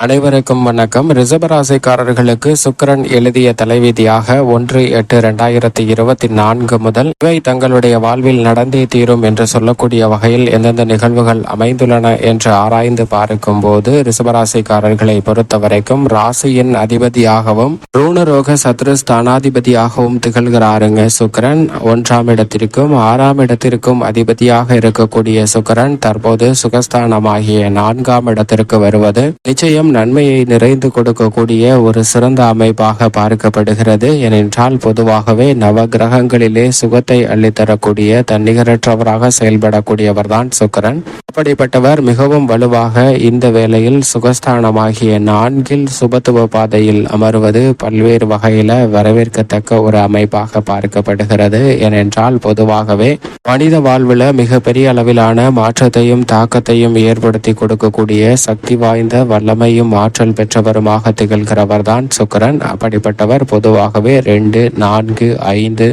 அனைவருக்கும் வணக்கம். ரிசபராசிக்காரர்களுக்கு சுக்கிரன் எழுதிய தலைவிதியாக ஒன்று எட்டு இரண்டாயிரத்தி இருபத்தி நான்கு முதல் இவை தங்களுடைய வாழ்வில் நடந்தே தீரும் என்று சொல்லக்கூடிய வகையில் எந்தெந்த நிகழ்வுகள் அமைந்துள்ளன என்று ஆராய்ந்து பார்க்கும் போது ரிசபராசிக்காரர்களை பொறுத்தவரைக்கும் ராசியின் அதிபதியாகவும் ரூணரோக சத்ரு ஸ்தானாதிபதியாகவும் திகழ்கிறாருங்க சுக்கிரன். ஒன்றாம் இடத்திற்கும் ஆறாம் இடத்திற்கும் அதிபதியாக இருக்கக்கூடிய சுக்கிரன் தற்போது சுகஸ்தானமாகிய நான்காம் இடத்திற்கு வருவது நிச்சயம் நன்மையை நிறைந்து கொடுக்கக்கூடிய ஒரு சிறந்த அமைப்பாக பார்க்கப்படுகிறது. ஏனென்றால் பொதுவாகவே நவ கிரகங்களிலே சுகத்தை அள்ளித்தரக்கூடிய தன்னிகரற்றவராக செயல்படக்கூடியவர்தான் சுக்கிரன். அப்படிப்பட்டவர் மிகவும் வலுவாக இந்த வேளையில் சுகஸ்தானமாகிய நான்கில் சுபத்துவ பாதையில் அமர்வது பல்வேறு வகையில வரவேற்கத்தக்க ஒரு அமைப்பாக பார்க்கப்படுகிறது. ஏனென்றால் பொதுவாகவே மனித வாழ்வில் மிகப்பெரிய அளவிலான மாற்றத்தையும் தாக்கத்தையும் ஏற்படுத்தி கொடுக்கக்கூடிய சக்தி வாய்ந்த வல்லமை வல்லமையும் ஆற்றல் பெற்றவருமாக திகழ்கிறவர் தான் சுக்கரன். அப்படிப்பட்டவர் பொதுவாகவே ரெண்டு நான்கு ஐந்து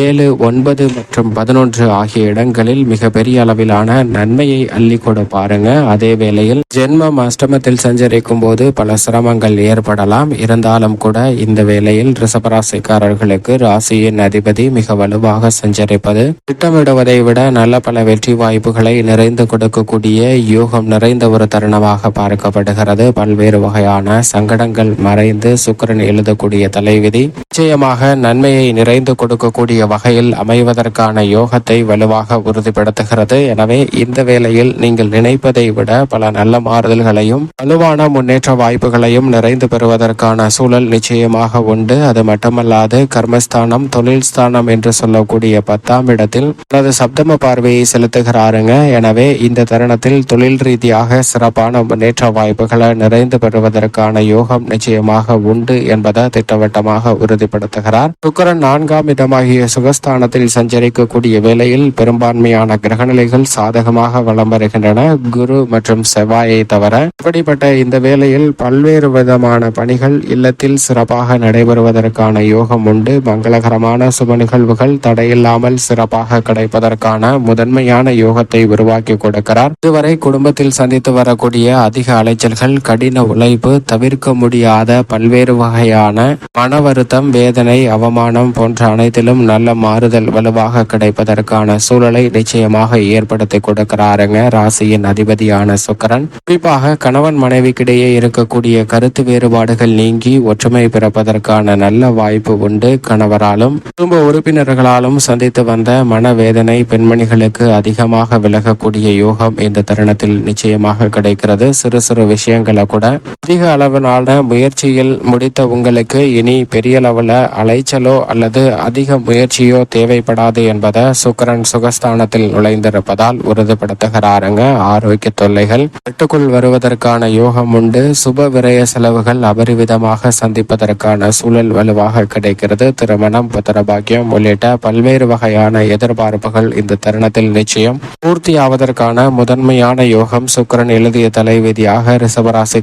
ஏழு ஒன்பது மற்றும் பதினொன்று ஆகிய இடங்களில் மிகப்பெரிய அளவிலான நன்மையை அள்ளி கொடுப்பாருங்க அதே வேளையில் ஜென்மம் அஷ்டமத்தில் சஞ்சரிக்கும் போது பல சிரமங்கள் ஏற்படலாம். இருந்தாலும் கூட இந்த வேளையில் ரிசபராசிக்காரர்களுக்கு ராசியின் அதிபதி மிக வலுவாக சஞ்சரிப்பது திட்டமிடுவதை விட நல்ல பல வெற்றி வாய்ப்புகளை நிறைந்து கொடுக்கக்கூடிய யோகம் நிறைந்த ஒரு தருணமாக பார்க்கப்படுகிறது. பல்வேறு வகையான சங்கடங்கள் மறைந்து சுக்கிரன் எழுதக்கூடிய தலைவிதி நிச்சயமாக நன்மையை நிறைந்து கொடுக்கக்கூடிய வகையில் அமைவதற்கான யோகத்தை வலுவாக உறுதிப்படுத்துகிறது. எனவே இந்த வேளையில் நீங்கள் நினைப்பதை விட பல நல்ல மாறுதல்களையும் வலுவான முன்னேற்ற வாய்ப்புகளையும் நிறைந்து பெறுவதற்கான சூழல் நிச்சயமாக உண்டு. அது மட்டுமல்லாது கர்மஸ்தானம் தொழில் ஸ்தானம் என்று சொல்லக்கூடிய பத்தாம் இடத்தில் தனது சப்தம பார்வையை செலுத்துகிறாருங்க. எனவே இந்த தருணத்தில் தொழில் ரீதியாக சிறப்பான முன்னேற்ற வாய்ப்புகளை நிறைந்து பெறுவதற்கான யோகம் நிச்சயமாக உண்டு என்பதை திட்டவட்டமாக உறுதிப்படுத்துகிறார். சுக்கரன் நான்காம் இடமாகிய சுகஸ்தானத்தில் சஞ்சரிக்கக்கூடிய வேளையில் பெரும்பான்மையான கிரகநிலைகள் சாதகமாக வளம் வருகின்றன. குரு மற்றும் செவ்வாயை தவிர இப்படிப்பட்ட இந்த வேளையில் பல்வேறு விதமான பணிகள் இல்லத்தில் சிறப்பாக நடைபெறுவதற்கான யோகம் உண்டு. மங்களகரமான சுப நிகழ்வுகள் தடையில்லாமல் சிறப்பாக கிடைப்பதற்கான முதன்மையான யோகத்தை உருவாக்கி கொடுக்கிறார். இதுவரை குடும்பத்தில் சந்தித்து வரக்கூடிய அதிக அலைச்சல்கள் கடி கடின உழைப்பு தவிர்க்க முடியாத பல்வேறு வகையான மன வருத்தம் வேதனை அவமானம் போன்ற அனைத்திலும் நல்ல மாறுதல் வலுவாக கிடைப்பதற்கான சூழலை நிச்சயமாக ஏற்படுத்தி கொடுக்கிறாருங்க ராசியின் அதிபதியான சுக்கரன். குறிப்பாக கணவன் மனைவிக்கிடையே இருக்கக்கூடிய கருத்து வேறுபாடுகள் நீங்கி ஒற்றுமை பிறப்பதற்கான நல்ல வாய்ப்பு உண்டு. கணவராலும் குடும்ப உறுப்பினர்களாலும் சந்தித்து வந்த மனவேதனை பெண்மணிகளுக்கு அதிகமாக விலகக்கூடிய யோகம் இந்த தருணத்தில் நிச்சயமாக கிடைக்கிறது. சிறு சிறு விஷயங்களை கூட. அதிக அளவிலான முயற்சியில் முடித்த உங்களுக்கு இனி பெரிய அளவுல அலைச்சலோ அல்லது அதிக முயற்சியோ தேவைப்படாது என்பதை சுக்கரன் சுகஸ்தானத்தில் நுழைந்திருப்பதால் உறுதிப்படுத்துகிறாருங்க. ஆரோக்கிய தொல்லைகள். கட்டுக்குள் வருவதற்கான யோகம் உண்டு. சுப விரய செலவுகள் அபரிவிதமாக சந்திப்பதற்கான சூழல் வலுவாக கிடைக்கிறது. திருமணம் புத்திரபாக்கியம் உள்ளிட்ட பல்வேறு வகையான எதிர்பார்ப்புகள் இந்த தருணத்தில் நிச்சயம். பூர்த்தியாவதற்கான முதன்மையான யோகம் சுக்கரன் எழுதிய தலைவிதியாக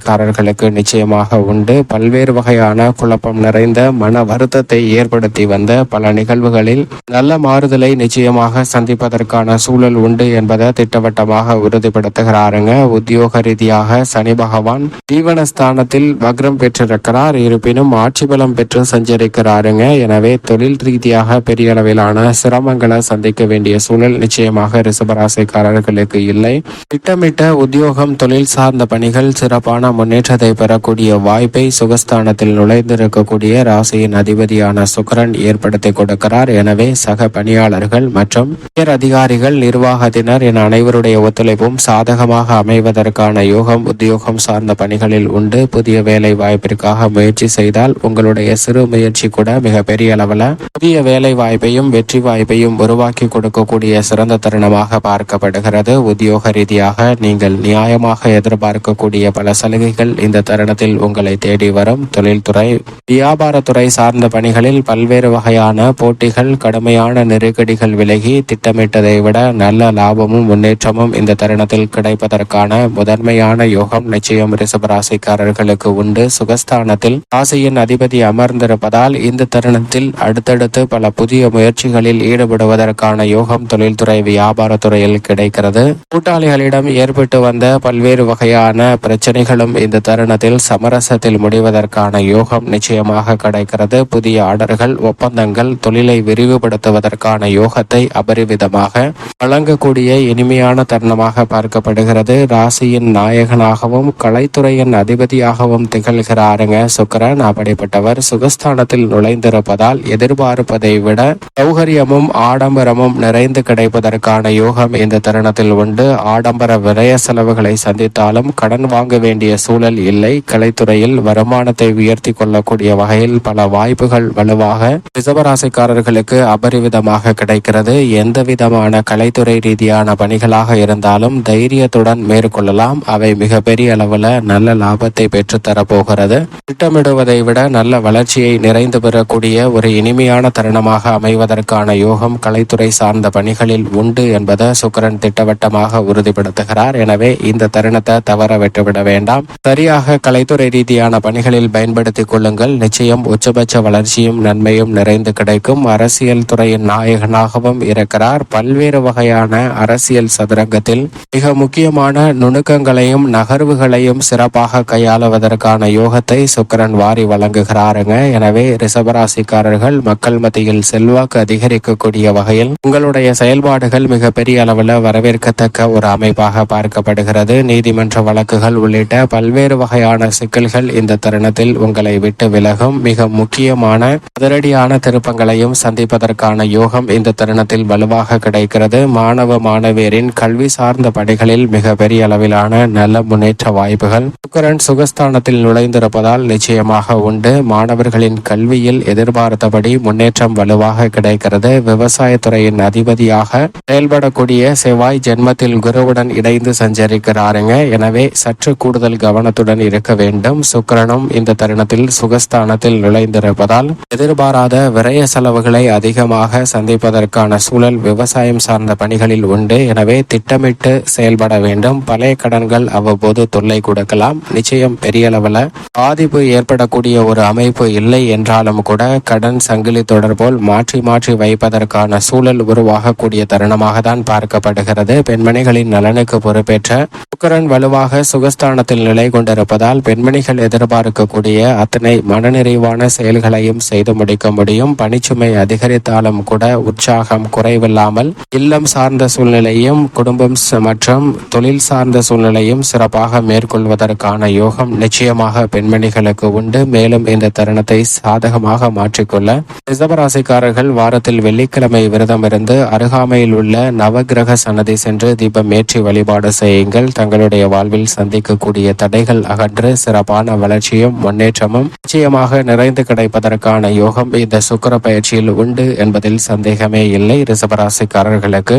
ரிசபராசிக்காரர்களுக்கு நிச்சயமாக உண்டு. பல்வேறு வகையான குழப்பம் நிறைந்த மன வருத்தத்தை ஏற்படுத்தி வந்த பல நிகழ்வுகளில் நல்ல மாறுதலை நிச்சயமாக சந்திப்பதற்கான சூழல் உண்டு என்பதை திட்டவட்டமாக உறுதிப்படுத்துகிறாருங்க. உத்தியோக ரீதியாக சனி பகவான் ஜீவனஸ்தானத்தில் வக்ரம் பெற்றிருக்கிறார். இருப்பினும் ஆட்சி பலம் பெற்று சஞ்சரிக்கிறாருங்க. எனவே தொழில் ரீதியாக பெரிய அளவிலான சிரமங்களை சந்திக்க வேண்டிய சூழல் நிச்சயமாக ரிசபராசிக்காரர்களுக்கு இல்லை. திட்டமிட்ட உத்தியோகம் தொழில் சார்ந்த பணிகள் சிறப்பான முன்னேற்றத்தை பெறக்கூடிய வாய்ப்பை சுகஸ்தானத்தில் நுழைந்திருக்கக்கூடிய ராசியின் அதிபதியான சுக்கரன் ஏற்படுத்தி கொடுக்கிறார். எனவே சக பணியாளர்கள் மற்றும் உயர் அதிகாரிகள் நிர்வாகத்தினர் என அனைவருடைய ஒத்துழைப்பும் சாதகமாக அமைவதற்கான யோகம் உத்தியோகம் சார்ந்த பணிகளில் உண்டு. புதிய வேலை வாய்ப்பிற்காக முயற்சி செய்தால் உங்களுடைய சிறு முயற்சி கூட மிகப்பெரிய அளவில் புதிய வேலை வாய்ப்பையும் வெற்றி வாய்ப்பையும் உருவாக்கி கொடுக்கக்கூடிய சிறந்த தருணமாக பார்க்கப்படுகிறது. உத்தியோக ரீதியாக நீங்கள் நியாயமாக எதிர்பார்க்கக்கூடிய பல சலுகைகள் இந்த தருணத்தில் உங்களை தேடி வரும். தொழில்துறை வியாபாரத்துறை சார்ந்த பணிகளில் பல்வேறு வகையான போட்டிகள் கடுமையான நெருக்கடிகள் விலகி திட்டமிட்டதை விட நல்ல லாபமும் முன்னேற்றமும் இந்த தருணத்தில் கிடைப்பதற்கான முதன்மையான யோகம் நிச்சயம் ரிசபராசிக்காரர்களுக்கு உண்டு. சுகஸ்தானத்தில் ராசியின் அதிபதி அமர்ந்திருப்பதால் இந்த தருணத்தில் அடுத்தடுத்து பல புதிய முயற்சிகளில் ஈடுபடுவதற்கான யோகம் தொழில்துறை வியாபாரத்துறையில் கிடைக்கிறது. கூட்டாளிகளிடம் ஏற்பட்டு வந்த பல்வேறு வகையான பிரச்சனைகள் பிரச்சனைகளும் இந்த தருணத்தில் சமரசத்தில் முடிவதற்கான யோகம் நிச்சயமாக கிடைக்கிறது. புதிய ஆர்டர்கள் ஒப்பந்தங்கள் தொழிலை விரிவுபடுத்துவதற்கான யோகத்தை அபரிவிதமாக வழங்கக்கூடிய இனிமையான தருணமாக பார்க்கப்படுகிறது. ராசியின் நாயகனாகவும் கலைத்துறையின் அதிபதியாகவும் திகழ்கிறாருங்க சுக்கரன். அப்படிப்பட்டவர் சுகஸ்தானத்தில் நுழைந்திருப்பதால் எதிர்பார்ப்பதை விட சௌகரியமும் ஆடம்பரமும் நிறைந்து கிடைப்பதற்கான யோகம் இந்த தருணத்தில் உண்டு. ஆடம்பர விரய செலவுகளை சந்தித்தாலும் கடன் வாங்க வேண்டிய சூழல் இல்லை. கலைத்துறையில் வருமானத்தை உயர்த்தி கொள்ளக்கூடிய வகையில் பல வாய்ப்புகள் வலுவாக ரிசவராசிக்காரர்களுக்கு அபரிவிதமாக கிடைக்கிறது. எந்த விதமான கலைத்துறை ரீதியான பணிகளாக இருந்தாலும் தைரியத்துடன் மேற்கொள்ளலாம். அவை மிகப்பெரிய அளவில் நல்ல லாபத்தை பெற்றுத்தரப்போகிறது. திட்டமிடுவதை விட நல்ல வளர்ச்சியை நிறைந்து பெறக்கூடிய ஒரு இனிமையான தருணமாக அமைவதற்கான யோகம் கலைத்துறை சார்ந்த பணிகளில் உண்டு என்பதை சுக்கரன் திட்டவட்டமாக உறுதிப்படுத்துகிறார். எனவே இந்த தருணத்தை தவற விட்டுவிட வேண்டாம். சரியாக கலைத்துறை ரீதியான பணிகளில் பயன்படுத்திக் கொள்ளுங்கள். நிச்சயம் உச்சபட்ச வளர்ச்சியும் நன்மையும் நிறைந்து கிடைக்கும். அரசியல் துறையின் நாயகனாகவும் இருக்கிறார். பல்வேறு வகையான அரசியல் சதுரங்கத்தில் மிக முக்கியமான நுணுக்கங்களையும் நகர்வுகளையும் சிறப்பாக கையாளுவதற்கான யோகத்தை சுக்கரன் வாரி வழங்குகிறாருங்க. எனவே ரிசபராசிக்காரர்கள் மக்கள் மத்தியில் செல்வாக்கு அதிகரிக்கக்கூடிய வகையில் உங்களுடைய செயல்பாடுகள் மிகப்பெரிய அளவில் வரவேற்கத்தக்க ஒரு அமைப்பாக பார்க்கப்படுகிறது. நீதிமன்ற வழக்குகள் உள்ளிட்ட பல்வேறு வகையான சிக்கல்கள் இந்த தருணத்தில் உங்களை விட்டு விலகும். மிக முக்கியமான அதிரடியான திருப்பங்களையும் சந்திப்பதற்கான யோகம் இந்த தருணத்தில் வலுவாக கிடைக்கிறது. மாணவ மாணவியரின் கல்வி சார்ந்த பணிகளில் மிக பெரிய அளவிலான நல்ல முன்னேற்ற வாய்ப்புகள். சுக்கரன் சுகஸ்தானத்தில் நுழைந்திருப்பதால் நிச்சயமாக உண்டு. மாணவர்களின் கல்வியில் எதிர்பார்த்தபடி முன்னேற்றம் வலுவாக கிடைக்கிறது. விவசாயத்துறையின் அதிபதியாக செயல்படக்கூடிய செவ்வாய் ஜென்மத்தில் குருவுடன் இணைந்து சஞ்சரிக்கிறாருங்க. எனவே சற்று கூடுதல் கவனத்துடன் இருக்க வேண்டும். சுக்கிரனும் இந்த தருணத்தில் சுகஸ்தானத்தில் நுழைந்திருப்பதால் எதிர்பாராத விரய செலவுகளை அதிகமாக சந்திப்பதற்கான சூழல் விவசாயம் சார்ந்த பணிகளில் உண்டு. எனவே திட்டமிட்டு செயல்பட வேண்டும். பழைய கடன்கள் அவ்வப்போது தொல்லை கொடுக்கலாம். நிச்சயம் பெரிய அளவில் பாதிப்பு ஏற்படக்கூடிய ஒரு அமைப்பு இல்லை என்றாலும் கூட கடன் சங்கிலி தொடர்போல் மாற்றி மாற்றி வைப்பதற்கான சூழல் உருவாகக்கூடிய தருணமாக தான் பார்க்கப்படுகிறது. பெண்மணிகளின் நலனுக்கு பொறுப்பேற்ற சுக்கரன் வலுவாக சுகஸ்தானத்தில் நிலை கொண்டிருப்பதால் பெண்மணிகள் எதிர்பார்க்கக்கூடிய அத்தனை மனநிறைவான செயல்களையும் செய்து முடிக்க முடியும். பணிச்சுமை அதிகரித்தாலும் கூட உற்சாகம் குறைவில்லாமல் இல்லம் சார்ந்த சூழ்நிலையும் குடும்பம் மற்றும் தொழில் சார்ந்த சூழ்நிலையும் சிறப்பாக மேற்கொள்வதற்கான யோகம் நிச்சயமாக பெண்மணிகளுக்கு உண்டு. மேலும் இந்த தருணத்தை சாதகமாக மாற்றிக்கொள்ள ரிசவராசிக்காரர்கள் வாரத்தில் வெள்ளிக்கிழமை விரதம் இருந்து அருகாமையில் உள்ள நவகிரக சன்னதி சென்று தீபம் ஏற்றி வழிபாடு செய்யுங்கள். தங்களுடைய வாழ்வில் சந்திக்கக்கூடிய தடைகள் அகன்று சிறப்பான வளர்ச்சியும் முன்னேற்றமும் நிச்சயமாக நிறைந்து கிடைப்பதற்கான யோகம் இந்த சுக்கிர பயிற்சியில் உண்டு என்பதில் சந்தேகமே இல்லை. ரிசபராசிக்காரர்களுக்கு